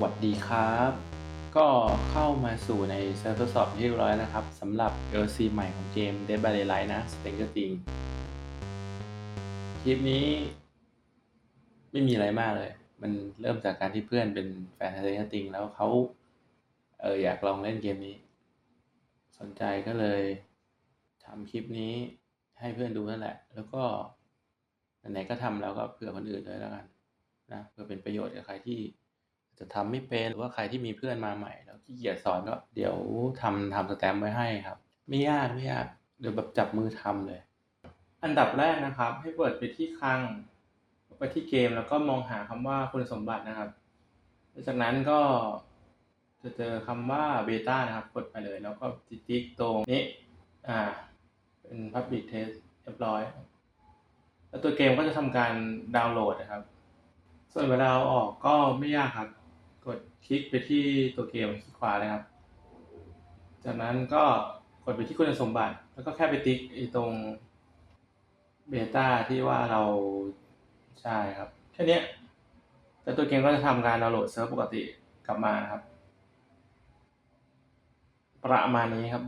วัสดีครับ ก็เข้ามาสู่ในเซิร์ฟทดสอบที่เรียบร้อยนะครับสำหรับ LC ใหม่ของเกม Dead by Daylight นะ Stranger Things คลิปนี้ ไม่มีอะไรมากเลย มันเริ่มจากการที่เพื่อนเป็นแฟน Stranger Things แล้วเขาเอออยากลองเล่นเกมนี้ สนใจก็เลยทำคลิปนี้ให้เพื่อนดูนั่นแหละ แล้วก็ไหนก็ทำแล้วก็เผื่อคนอื่นด้วยแล้วกันนะเพื่อเป็นประโยชน์กับใครที่ จะทำไม่เป็นหรือว่าใครที่มีเพื่อนมาใหม่ แล้วขี้เกียจสอนก็เดี๋ยวทำทำสแตมป์ไว้ให้ครับ ไม่ยากไม่ยากเดี๋ยวแบบจับมือทำเลย อันดับแรกนะครับ ให้เปิดไปที่คลังไปที่เกมแล้วก็มองหาคำว่าคุณสมบัตินะครับหลังจากนั้นก็จะเจอคำว่าเบต้านะครับ กดไปเลย แล้วก็ติ๊กตรงนี้อ่าเป็น Public Test เรียบร้อย แล้วตัวเกมก็จะทำการดาวน์โหลดนะครับ ส่วนเวลาเอาออกก็ไม่ยากครับ กดคลิกไปที่ตัวเกมคลิกขวาเลยครับ จากนั้นก็กดไปที่คุณสมบัติ แล้วก็แค่ไปติ๊กไอ้ตรงเบต้าที่ว่าเราใช่ครับ แค่นี้แล้วตัวเกมก็จะทำการดาวน์โหลดเซิร์ฟปกติกลับมาครับ ประมาณนี้ครับ